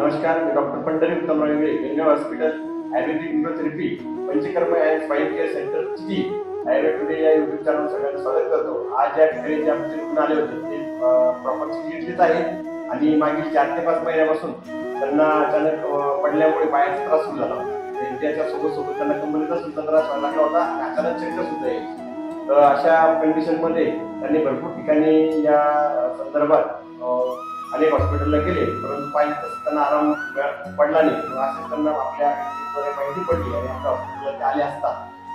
नमस्कार मी doctor Pandhari Uttam Range Ganga hospital ayurvedic immunotherapy Panchakarma and five care centre चिटी Ayurveda today या YouTube channel सगळ्यांचं स्वागत करतो. आज या ठिकाणी जे आमचे रुग्ण आले होते ते प्रॉपर चिटलीच आहेत आणि मागील चार ते पाच महिन्यापासून त्यांना अचानक पडल्यामुळे पायाचा त्रास सुरू झाला. होता. त्याच्या सोबत सोबत त्यांना कंपनीचा सुद्धा त्रास व्हायला लागला होता अचानक चक्कर सुद्धा येईल तर अशा कंडिशनमध्ये त्यांनी भरपूर ठिकाणी या संदर्भात अनेक हॉस्पिटलला गेले परंतु पाहिजे तसं त्यांना आराम पडला नाही. असे त्यांना आपल्या माहिती पडली आणि आपल्या हॉस्पिटलला ते आले असता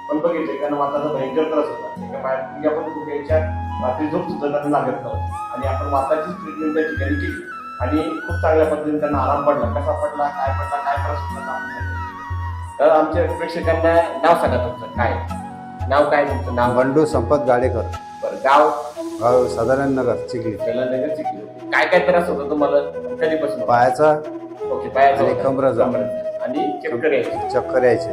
पण बघितले त्यांना वाताचा भयंकर त्रास होता. एका बाहेर मुलग्या पण खूप यायच्या रात्री झोप सुद्धा त्यांना लागत नव्हती. आणि आपण वाताचीच ट्रीटमेंट त्या ठिकाणी केली. आणि खूप चांगल्या पद्धतीने त्यांना आराम पडला. कसा पडला काय पडला काय त्रास होता आपण. तर आमच्या प्रेक्षकांना नाव सांगा तुमचं. काय? नाव काय तुमचं? नाव? बंडू संपत गाडेकर. बरं गाव? साधारण नगर चिखली. नगर चिखली. काय काय त्रास होता तुम्हाला कधीपासून? पायाचा ओके पायाचा आणि होता. कमरेचा. कमरेचा. आणि चक्कर यायची. चक्कर यायचे.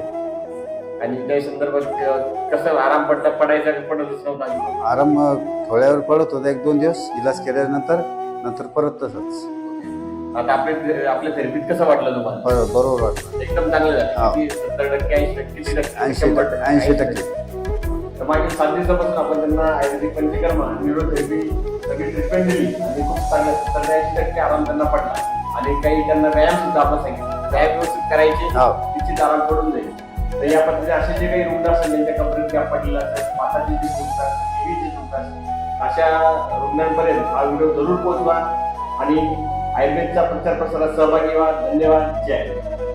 आणि त्या संदर्भात अं, कसं आराम पडता पडायचा का पडतच नव्हता? आधी? आराम अं, थोड्या वेळ पडत होता एक दोन दिवस. इलाज केल्यानंतर नंतर परत तसंच. आता आपल्या आपल्या थेरपीत कसं वाटलं तुम्हाला? बर- बरोबर वाटलं. एकदम चांगलं झालं. हा. किती सत्तर टक्के ऐंशी टक्के किती टक्के? ऐंशी शंभर टक्के ऐंशी टक्के. तर मागील सात दिवसापासून आपण त्यांना आयुर्वेदिक पंचकर्म न्यूरोथेरपी सगळी ट्रीटमेंट दिली. आणि खूप चांगलं सत्तर ते ऐंशी टक्के आराम त्यांना पडला. आणि काही त्यांना व्यायाम सुद्धा आपण सांगितलं. व्यायाम व्यवस्थित करायचे निश्चित आराम पडून जाईल. तर या पद्धतीने असे जे काही रुग्ण असतात ज्यांच्या कमरेत गॅप पडलेला असेल माताची जी दुखतात टीव्हीची दुखतात अशा रुग्णांपर्यंत हा व्हिडिओ जरूर पोहोचवा. आणि आयुर्वेदच्या प्रचार प्रसारात सहभागी व्हा. धन्यवाद. जय